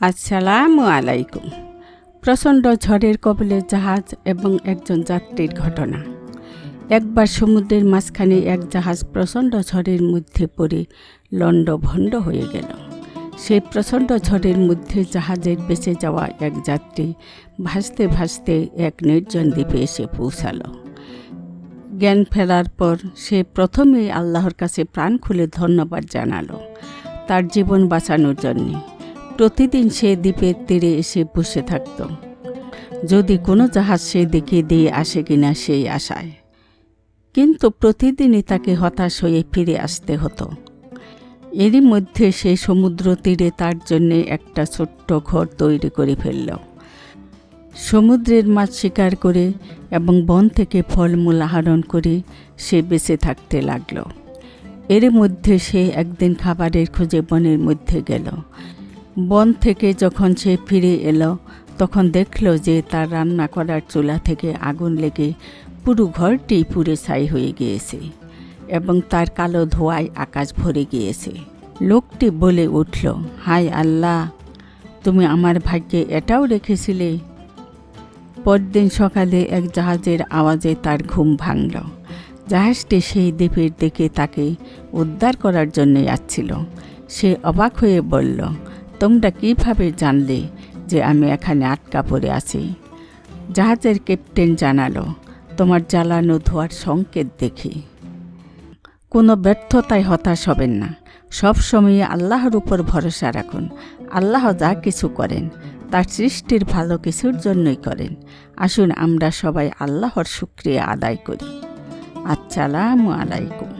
আসসালামু আলাইকুম। প্রচণ্ড ঝড়ের কবলে জাহাজ এবং একজন যাত্রীর ঘটনা। একবার সমুদ্রের মাঝখানে এক জাহাজ প্রচণ্ড ঝড়ের মধ্যে পড়ে লণ্ডভণ্ড হয়ে গেল। সেই প্রচণ্ড ঝড়ের মধ্যে জাহাজের বেঁচে যাওয়া এক যাত্রী ভাসতে ভাসতে এক নির্জন দ্বীপে এসে পৌঁছালো। জ্ঞান ফেরার পর সে প্রথমেই আল্লাহর কাছে প্রাণ খুলে ধন্যবাদ জানালো। তার জীবন বাঁচানোর জন্যে। প্রতিদিন সে দ্বীপের তীরে এসে বসে থাকত। যদি কোনো জাহাজ সে দেখে দিয়ে আসে কিনা সেই আশায়। কিন্তু প্রতিদিনই তাকে হতাশ হয়ে ফিরে আসতে হতো। এরই মধ্যে সে সমুদ্র তীরে তার জন্য একটা ছোট্ট ঘর তৈরি করে ফেলল। সমুদ্রের মাছ শিকার করে এবং বন থেকে ফলমূল আহরণ করে সে বেঁচে থাকতে লাগল। এর মধ্যে সে একদিন খাবারের খোঁজে বনের মধ্যে গেল। বন থেকে যখন সে ফিরে এলো, তখন দেখল যে তার রান্না করার চুলা থেকে আগুন লেগে পুরো ঘরটি পুড়ে ছাই হয়ে গিয়েছে এবং তার কালো ধোঁয়ায় আকাশ ভরে গিয়েছে। লোকটি বলে উঠল হাই আল্লাহ, তুমি আমার ভাগ্যে এটাও রেখেছিলে? পরদিন সকালে এক জাহাজের আওয়াজে তার ঘুম ভাঙল। জাহাজটি সেই দ্বীপের দিকে তাকে উদ্ধার করার জন্য যাচ্ছিল। সে অবাক হয়ে বলল তোমরা কীভাবে জানলে যে আমি এখানে আটকা পড়ে আছি? জাহাজের ক্যাপ্টেন জানালো, তোমার জ্বালানো ধোয়ার সংকেত দেখি। কোনো ব্যর্থতায় হতাশ হবেন না। সব সময় আল্লাহর উপর ভরসা রাখুন। আল্লাহ যা কিছু করেন, তার সৃষ্টির ভালো কিছুর জন্যই করেন। আসুন আমরা সবাই আল্লাহর শুক্রিয়া আদায় করি। আসসালামু আলাইকুম।